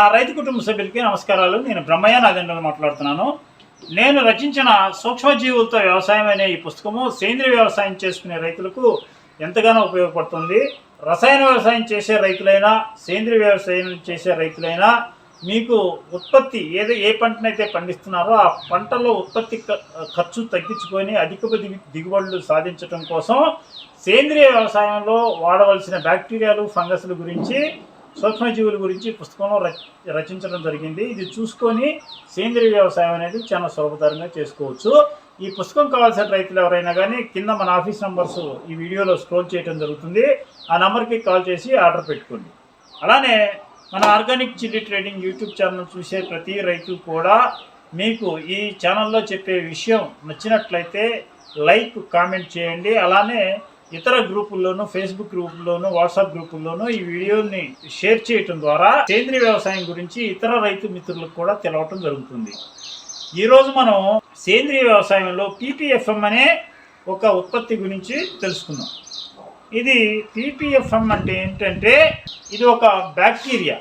నా రైతు కుటుంబ సభ్యులకి నమస్కారాలు. నేను బ్రహ్మయ్య నాగేంద్ర మాట్లాడుతున్నాను. నేను రచించిన సూక్ష్మజీవులతో వ్యవసాయం అనే ఈ పుస్తకము సేంద్రియ వ్యవసాయం చేసుకునే రైతులకు ఎంతగానో ఉపయోగపడుతుంది. రసాయన వ్యవసాయం చేసే రైతులైనా సేంద్రియ వ్యవసాయం చేసే రైతులైనా మీకు ఉత్పత్తి ఏదో ఏ పంటనైతే పండిస్తున్నారో ఆ పంటలో ఉత్పత్తి ఖర్చు తగ్గించుకొని అధిక దిగు- దిగుబడులు సాధించడం కోసం సేంద్రియ వ్యవసాయంలో వాడవలసిన బ్యాక్టీరియాలు ఫంగస్ల గురించి సూక్ష్మజీవుల గురించి పుస్తకంలో రచించడం జరిగింది. ఇది చూసుకొని సేంద్రియ వ్యవసాయం అనేది చాలా సులభతరంగా చేసుకోవచ్చు. ఈ పుస్తకం కావాల్సిన రైతులు ఎవరైనా కానీ కింద మన ఆఫీస్ నంబర్స్ ఈ వీడియోలో స్క్రోల్ చేయడం జరుగుతుంది. ఆ నెంబర్కి కాల్ చేసి ఆర్డర్ పెట్టుకోండి. అలానే మన organic chilli trading YouTube channel చూసే ప్రతి రైతు కూడా మీకు ఈ ఛానల్లో చెప్పే విషయం నచ్చినట్లయితే లైక్ కామెంట్ చేయండి. అలానే ఇతర గ్రూపుల్లోనూ ఫేస్బుక్ గ్రూపుల్లోనూ వాట్సాప్ గ్రూపుల్లోనూ ఈ వీడియోని షేర్ చేయటం ద్వారా సేంద్రియ వ్యవసాయం గురించి ఇతర రైతు మిత్రులకు కూడా తెలవటం జరుగుతుంది. ఈరోజు మనం సేంద్రియ వ్యవసాయంలో పీపీఎఫ్ఎం అనే ఒక ఉత్పత్తి గురించి తెలుసుకుందాం. ఇది పీపీఎఫ్ఎం అంటే ఏంటంటే ఇది ఒక బ్యాక్టీరియా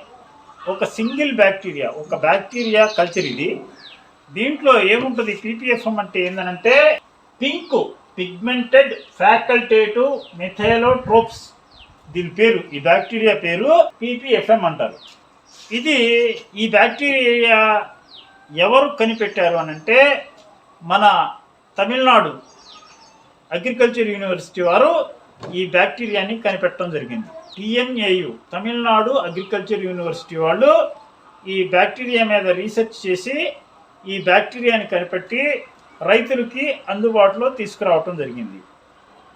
ఒక సింగిల్ బ్యాక్టీరియా ఒక బ్యాక్టీరియా కల్చర్ ఇది. దీంట్లో ఏముంటుంది? పీపీఎఫ్ఎం అంటే ఏంటంటే పింక్ పిగ్మెంటెడ్ ఫ్యాకల్టేటివ్ మెథైలోట్రోప్స్ దీని పేరు ఈ బ్యాక్టీరియా పేరు పీపీఎఫ్ఎం అంటారు. ఇది ఈ బ్యాక్టీరియా ఎవరు కనిపెట్టారు అని అంటే మన తమిళనాడు అగ్రికల్చర్ యూనివర్సిటీ వారు ఈ బ్యాక్టీరియాని కనిపెట్టడం జరిగింది. టిఎన్ఏయు తమిళనాడు అగ్రికల్చర్ యూనివర్సిటీ వాళ్ళు ఈ బ్యాక్టీరియా మీద రీసెర్చ్ చేసి ఈ బ్యాక్టీరియాని కనిపెట్టి రైతులకి అందుబాటులో తీసుకురావటం జరిగింది.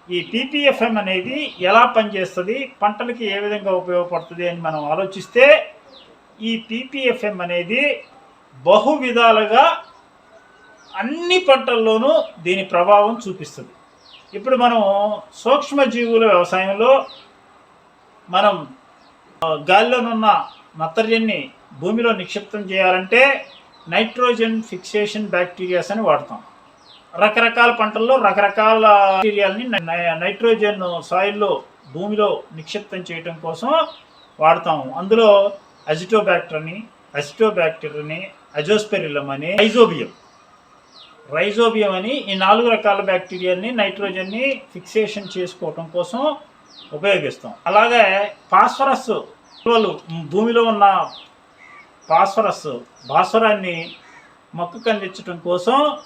ఈ పీపీఎఫ్ఎం అనేది ఎలా పనిచేస్తుంది పంటలకి ఏ విధంగా ఉపయోగపడుతుంది అని మనం ఆలోచిస్తే ఈ పీపీఎఫ్ఎం అనేది బహు విధాలుగా అన్ని పంటల్లోనూ దీని ప్రభావం చూపిస్తుంది. ఇప్పుడు మనం సూక్ష్మజీవుల వ్యవసాయంలో మనం గాలిలోనున్న నత్రజన్ని భూమిలో నిక్షిప్తం చేయాలంటే నైట్రోజన్ ఫిక్సేషన్ బ్యాక్టీరియాస్ అని వాడతాం. రకరకాల పంటల్లో రకరకాల మెటీరియల్ని నైట్రోజన్ సాయిల్లో భూమిలో నిక్షిప్తం చేయడం కోసం వాడతాము. అందులో అజిటోబ్యాక్టర్ని అని అని అజోస్పెరిలం అని రైజోబియం. రైజోబియం అని ఈ నాలుగు రకాల బ్యాక్టీరియాని నైట్రోజన్ని ఫిక్సేషన్ చేసుకోవటం కోసం ఉపయోగిస్తాం. అలాగే ఫాస్ఫరస్ భూమిలో ఉన్న ఫాస్ఫరస్ భాస్వరాన్ని మొక్కకు అందించడం కోసం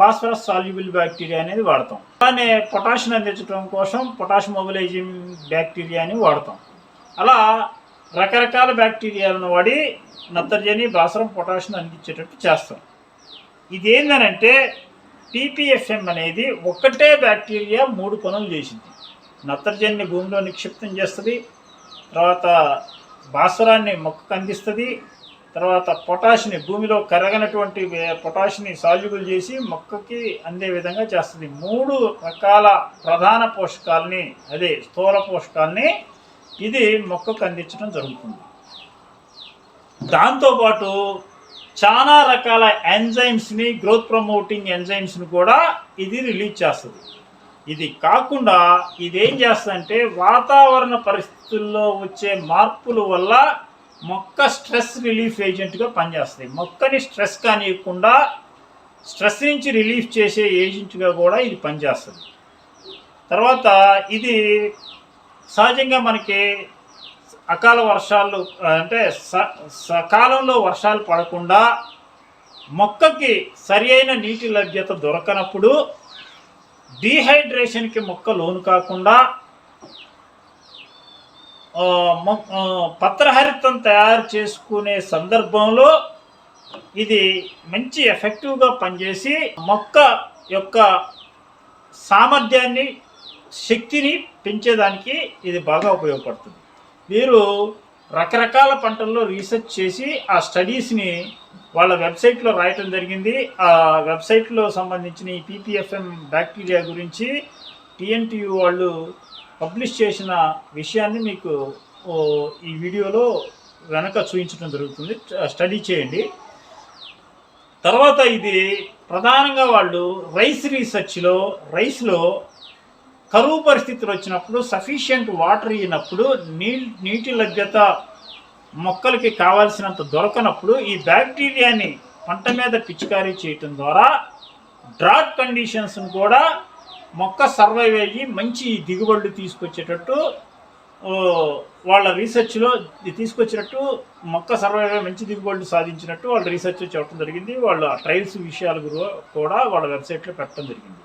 ఫాస్ఫరస్ సాల్యుబుల్ బ్యాక్టీరియా అనేది వాడతాం. అలానే పొటాషియం అందించడం కోసం పొటాష్ మొబిలైజింగ్ బ్యాక్టీరియా అని వాడతాం. అలా రకరకాల బ్యాక్టీరియాలను వాడి నత్రజని భాస్వరం పొటాషియం అందించేటట్టు చేస్తాం. ఇదేందనంటే పీపీఎఫ్ఎం అనేది ఒక్కటే బ్యాక్టీరియా మూడు పనులు చేసింది. నత్రజనిని భూమిలో నిక్షిప్తం చేస్తుంది తర్వాత భాస్వరాన్ని మొక్కకు అందిస్తుంది తర్వాత పొటాష్ని భూమిలో కరగనటువంటి పొటాష్ని సాల్యుబుల్ చేసి మొక్కకి అందే విధంగా చేస్తుంది. మూడు రకాల ప్రధాన పోషకాలని అదే స్థూల పోషకాలని ఇది మొక్కకు అందించడం జరుగుతుంది. దాంతోపాటు చాలా రకాల ఎంజైమ్స్ని గ్రోత్ ప్రమోటింగ్ ఎంజైమ్స్ని కూడా ఇది రిలీజ్ చేస్తుంది. ఇది కాకుండా ఇది ఏం చేస్తుందంటే వాతావరణ పరిస్థితుల్లో వచ్చే మార్పుల వల్ల మొక్క స్ట్రెస్ రిలీఫ్ ఏజెంట్గా పనిచేస్తుంది మొక్కని స్ట్రెస్ కానివ్వకుండా స్ట్రెస్ నుంచి రిలీఫ్ చేసే ఏజెంట్గా కూడా ఇది పనిచేస్తుంది. తర్వాత ఇది సహజంగా మనకి అకాల వర్షాలు అంటే స- సకాలంలో వర్షాలు పడకుండా మొక్కకి సరి అయిన నీటి లభ్యత దొరకనప్పుడు డీహైడ్రేషన్కి మొక్క లోను కాకుండా పత్రహరితం తయారు చేసుకునే సందర్భంలో ఇది మంచి ఎఫెక్టివ్గా పనిచేసి మొక్క యొక్క సామర్థ్యాన్ని శక్తిని పెంచేదానికి ఇది బాగా ఉపయోగపడుతుంది. వీరు రకరకాల పంటల్లో రీసెర్చ్ చేసి ఆ స్టడీస్ని వాళ్ళ వెబ్సైట్లో రాయటం జరిగింది. ఆ వెబ్సైట్లో సంబంధించిన ఈ పీపీఎఫ్ఎం బ్యాక్టీరియా గురించి టీఎన్టీయూ వాళ్ళు పబ్లిష్ చేసిన విషయాన్ని మీకు ఈ వీడియోలో వెనక చూపించడం జరుగుతుంది. స్టడీ చేయండి. తర్వాత ఇది ప్రధానంగా వాళ్ళు రైస్ రీసెర్చ్లో రైస్లో కరువు పరిస్థితులు వచ్చినప్పుడు సఫిషియంట్ వాటర్ ఇచ్చినప్పుడు నీ నీటి లభ్యత మొక్కలకి కావాల్సినంత దొరకనప్పుడు ఈ బ్యాక్టీరియాని పంట మీద పిచికారీ చేయటం ద్వారా డ్రాట్ కండిషన్స్ని కూడా మొక్క సర్వైవ్ అయ్యి మంచి దిగుబడులు తీసుకొచ్చేటట్టు వాళ్ళ రీసెర్చ్లో తీసుకొచ్చినట్టు మొక్క సర్వైవ్ మంచి దిగుబడులు సాధించినట్టు వాళ్ళ రీసెర్చ్ చెప్పడం జరిగింది. వాళ్ళ ట్రయల్స్ విషయాలు గురు- కూడా వాళ్ళ వెబ్సైట్లో పెట్టడం జరిగింది.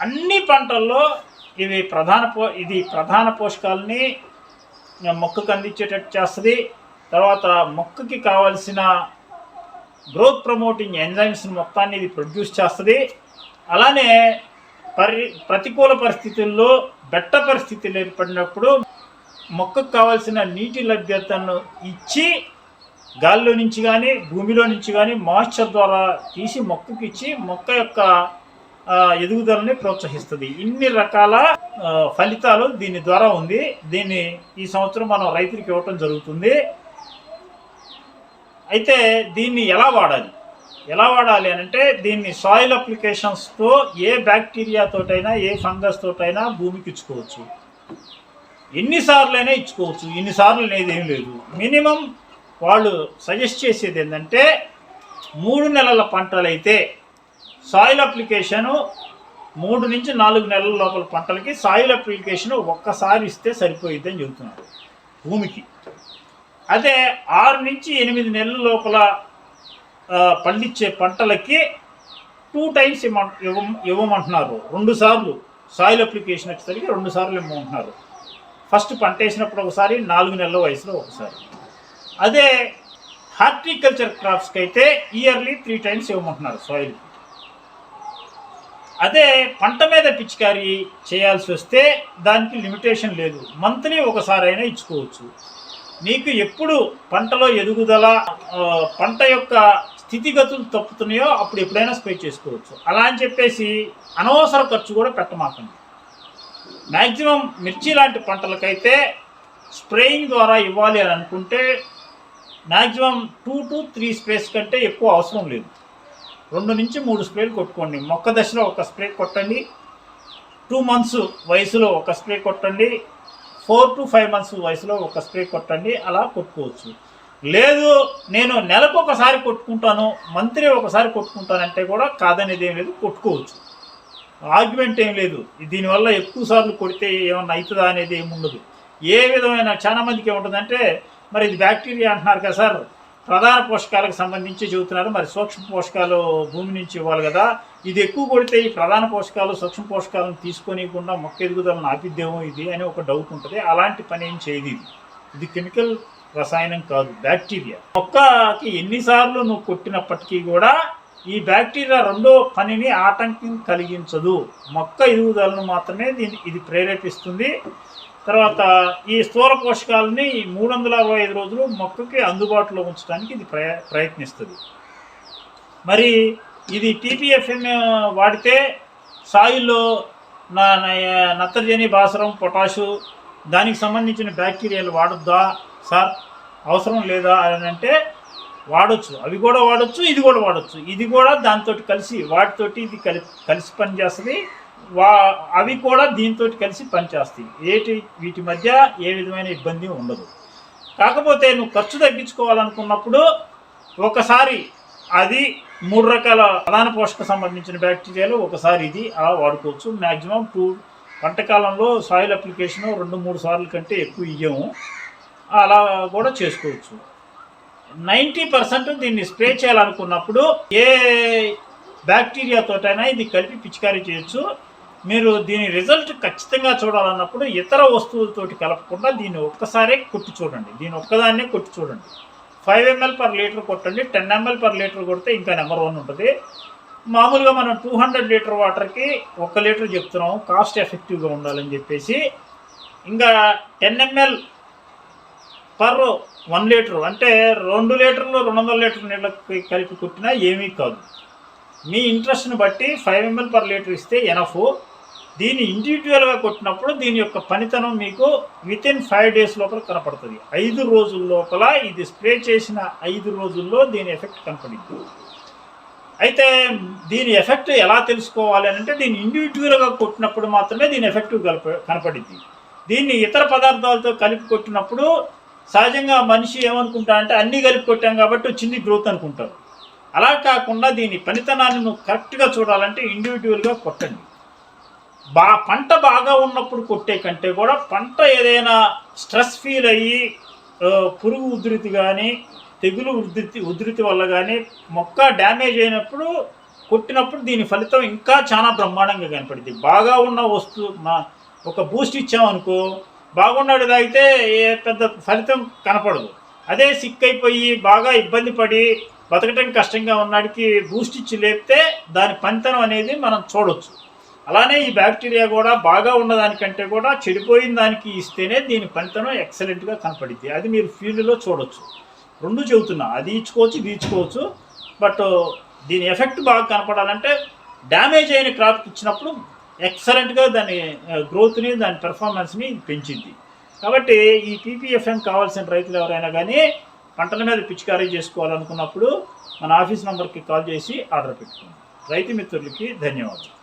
అన్ని పంటల్లో ఇవి ప్రధాన పో ఇది ప్రధాన పోషకాలని మొక్కకు అందించేటట్టు చేస్తుంది. తర్వాత మొక్కకి కావాల్సిన గ్రోత్ ప్రమోటింగ్ ఎంజైమ్స్ మొత్తాన్ని ఇది ప్రొడ్యూస్ చేస్తుంది. అలానే పరి ప్రతికూల పరిస్థితుల్లో బెట్ట పరిస్థితులు ఏర్పడినప్పుడు మొక్కకు కావాల్సిన నీటి లభ్యతను ఇచ్చి గాల్లో నుంచి కానీ భూమిలో నుంచి కానీ మాయిశ్చర్ ద్వారా తీసి మొక్కకి ఇచ్చి మొక్క యొక్క ఎదుగుదలని ప్రోత్సహిస్తుంది. ఇన్ని రకాల ఫలితాలు దీని ద్వారా ఉంది. దీన్ని ఈ సంవత్సరం మనం రైతులకు ఇవ్వటం జరుగుతుంది. అయితే దీన్ని ఎలా వాడాలి? ఎలా వాడాలి అని అంటే దీన్ని సాయిల్ అప్లికేషన్స్తో ఏ బ్యాక్టీరియాతోటైనా ఏ ఫంగస్ తోటైనా భూమికి ఇచ్చుకోవచ్చు. ఎన్నిసార్లైనా ఇచ్చుకోవచ్చు. ఇన్నిసార్లు అనేది ఏం లేదు. మినిమం వాళ్ళు సజెస్ట్ చేసేది ఏంటంటే మూడు నెలల పంటలైతే సాయిల్ అప్లికేషను మూడు నుంచి నాలుగు నెలల లోపల పంటలకి సాయిల్ అప్లికేషన్ ఒక్కసారి ఇస్తే సరిపోయిద్ది అని చెబుతున్నారు భూమికి. అదే ఆరు నుంచి ఎనిమిది నెలల లోపల పండించే పంటలకి టూ టైమ్స్ ఇవ్వ ఇవ్వ- ఇవ్వమంటున్నారు. రెండు సార్లు సాయిల్ అప్లికేషన్ వచ్చేసరికి రెండు సార్లు ఇవ్వమంటున్నారు. ఫస్ట్ పంట వేసినప్పుడు ఒకసారి నాలుగు నెలల వయసులో ఒకసారి. అదే హార్టికల్చర్ క్రాప్స్కి అయితే ఇయర్లీ త్రీ టైమ్స్ ఇవ్వమంటున్నారు సాయిల్ అదే పంట మీద పిచికారీ చేయాల్సి వస్తే దానికి లిమిటేషన్ లేదు. మంత్లీ ఒకసారి అయినా ఇచ్చుకోవచ్చు. మీకు ఎప్పుడు పంటలో ఎదుగుదల పంట యొక్క స్థితిగతులు తప్పుతున్నాయో అప్పుడు ఎప్పుడైనా స్ప్రే చేసుకోవచ్చు. అలా అని చెప్పేసి అనవసర ఖర్చు కూడా పెట్టమాకండి. మ్యాక్సిమం మిర్చి లాంటి పంటలకైతే స్ప్రేయింగ్ ద్వారా ఇవ్వాలి అని అనుకుంటే maximum two to three sprays కంటే ఎక్కువ అవసరం లేదు. రెండు నుంచి మూడు స్ప్రేలు కొట్టుకోండి. మొక్క దశలో ఒక స్ప్రే కొట్టండి. టూ మంత్స్ వయసులో ఒక స్ప్రే కొట్టండి. ఫోర్ టు ఫైవ్ మంత్స్ వయసులో ఒక స్ప్రే కొట్టండి. అలా కొట్టుకోవచ్చు. లేదు నేను నెలకు ఒకసారి కొట్టుకుంటాను మంత్లీ ఒకసారి కొట్టుకుంటానంటే కూడా కాదనేది ఏం లేదు కొట్టుకోవచ్చు. ఆర్గ్యుమెంట్ ఏం లేదు. దీనివల్ల ఎక్కువ సార్లు కొడితే ఏమన్నా అవుతుందా అనేది ఏమి ఉండదు. ఏ విధమైన చాలా మందికి ఏముంటుందంటే మరి ఇది బ్యాక్టీరియా అంటున్నారు కదా సార్ ప్రధాన పోషకాలకు సంబంధించి చెబుతున్నారు. మరి సూక్ష్మ పోషకాలు భూమి నుంచి ఇవ్వాలి కదా. ఇది ఎక్కువ కొడితే ఈ ప్రధాన పోషకాలు సూక్ష్మ పోషకాలను తీసుకొనికుండా మొక్క ఎదుగుదలను ఆపిద్దేమో ఇది అని ఒక డౌట్ ఉంటుంది. అలాంటి పని ఏం చేయదు ఇది. కెమికల్ రసాయనం కాదు బ్యాక్టీరియా. మొక్కకి ఎన్నిసార్లు నువ్వు కొట్టినప్పటికీ కూడా ఈ బ్యాక్టీరియా రెండో పనిని ఆటంకం కలిగించదు. మొక్క ఎదుగుదలను మాత్రమే దీన్ని ఇది ప్రేరేపిస్తుంది. తర్వాత ఈ స్థూల పోషకాలని ఈ మూడు వందల అరవై ఐదు రోజులు మొక్కకి అందుబాటులో ఉంచడానికి ఇది ప్రయ ప్రయత్నిస్తుంది. మరి ఇది టీపీఎఫ్ఎం వాడితే సాయిల్లో నా నత్రజని భాస్వరం పొటాషు దానికి సంబంధించిన బ్యాక్టీరియాలు వాడొద్దా? సార్ అవసరం లేదా అని అంటే వాడచ్చు. అవి కూడా వాడచ్చు ఇది కూడా వాడచ్చు. ఇది కూడా దాంతో కలిసి వాటితోటి ఇది కలి కలిసి పనిచేస్తుంది వా అవి కూడా దీంతో కలిసి పనిచేస్తాయి ఏటి వీటి మధ్య ఏ విధమైన ఇబ్బంది ఉండదు. కాకపోతే నువ్వు ఖర్చు తగ్గించుకోవాలనుకున్నప్పుడు ఒకసారి అది మూడు రకాల ప్రధాన పోషక సంబంధించిన బ్యాక్టీరియాలు ఒకసారి ఇది అలా వాడుకోవచ్చు. మ్యాక్సిమం టూ వంటకాలంలో సాయిల్ అప్లికేషన్ రెండు మూడు సార్లు కంటే ఎక్కువ ఇయ్యము. అలా కూడా చేసుకోవచ్చు. నైంటీ పర్సెంట్ దీన్ని స్ప్రే చేయాలనుకున్నప్పుడు ఏ బ్యాక్టీరియాతోటైనా ఇది కలిపి పిచికారీ చేయొచ్చు. మీరు దీని రిజల్ట్ ఖచ్చితంగా చూడాలన్నప్పుడు ఇతర వస్తువులతోటి కలపకుండా దీన్ని ఒక్కసారే కొట్టి చూడండి. దీని ఒక్కదాన్నే కొట్టి చూడండి. ఫైవ్ ఎంఎల్ పర్ లీటర్ కొట్టండి. టెన్ ఎంఎల్ పర్ లీటర్ కొడితే ఇంకా నెంబర్ వన్ ఉంటుంది. మామూలుగా మనం టూ హండ్రెడ్ లీటర్ వాటర్కి ఒక లీటర్ చెప్తున్నాం కాస్ట్ ఎఫెక్టివ్గా ఉండాలని చెప్పేసి. ఇంకా ten ml per one litre అంటే రెండు లీటర్లు రెండు వందల లీటర్ నీళ్ళకి కలిపి కుట్టినా ఏమీ కాదు. మీ ఇంట్రెస్ట్ని బట్టి ఫైవ్ ఎంఎల్ పర్ లీటర్ ఇస్తే ఎనఫ్. దీన్ని ఇండివిజువల్గా కొట్టినప్పుడు దీని యొక్క పనితనం మీకు విత్ ఇన్ ఫైవ్ డేస్ లోపల కనపడుతుంది. ఐదు రోజుల లోపల ఇది స్ప్రే చేసిన ఐదు రోజుల్లో దీని ఎఫెక్ట్ కనపడింది. అయితే దీని ఎఫెక్ట్ ఎలా తెలుసుకోవాలి అని అంటే దీన్ని ఇండివిజువల్గా కొట్టినప్పుడు మాత్రమే దీని ఎఫెక్ట్ కనపడింది. దీన్ని ఇతర పదార్థాలతో కలిపి కొట్టినప్పుడు సహజంగా మనిషి ఏమనుకుంటా అంటే అన్నీ కలిపి కొట్టాం కాబట్టి వచ్చింది గ్రోత్ అనుకుంటారు. అలా కాకుండా దీని పనితనాన్ని నువ్వు కరెక్ట్గా చూడాలంటే ఇండివిజువల్గా కొట్టండి. బా పంట బాగా ఉన్నప్పుడు కొట్టే కంటే కూడా పంట ఏదైనా స్ట్రెస్ ఫీల్ అయ్యి పురుగు ఉధృతి కానీ తెగులు ఉధృతి ఉధృతి వల్ల కానీ మొక్క డ్యామేజ్ అయినప్పుడు కొట్టినప్పుడు దీని ఫలితం ఇంకా చాలా బ్రహ్మాండంగా కనపడింది బాగా ఉన్న వస్తువు మా ఒక బూస్ట్ ఇచ్చామనుకో బాగున్నాడు తాగితే ఏ పెద్ద ఫలితం కనపడదు. అదే సిక్ అయిపోయి బాగా ఇబ్బంది పడి బతకటం కష్టంగా ఉన్నాడికి బూస్ట్ ఇచ్చి లేపితే దాని పనితనం అనేది మనం చూడొచ్చు. అలానే ఈ బ్యాక్టీరియా కూడా బాగా ఉన్నదానికంటే కూడా చెడిపోయిన దానికి ఇస్తేనే దీని పనితనం ఎక్సలెంట్గా కనపడింది అది మీరు ఫీల్డ్లో చూడొచ్చు. రెండు చెబుతున్నా అది ఇచ్చుకోవచ్చు ఇది ఇచ్చుకోవచ్చు. బట్ దీని ఎఫెక్ట్ బాగా కనపడాలంటే డ్యామేజ్ అయిన క్రాప్కి ఇచ్చినప్పుడు ఎక్సలెంట్గా దాని గ్రోత్ని దాని పెర్ఫార్మెన్స్ని పెంచింది. కాబట్టి ఈ పీపీఎఫ్ఎం కావాల్సిన రైతులు ఎవరైనా కానీ పంటల మీద పిచికారీ చేసుకోవాలనుకున్నప్పుడు మన ఆఫీస్ నెంబర్కి కాల్ చేసి ఆర్డర్ పెట్టుకోండి. రైతు మిత్రులకి ధన్యవాదాలు.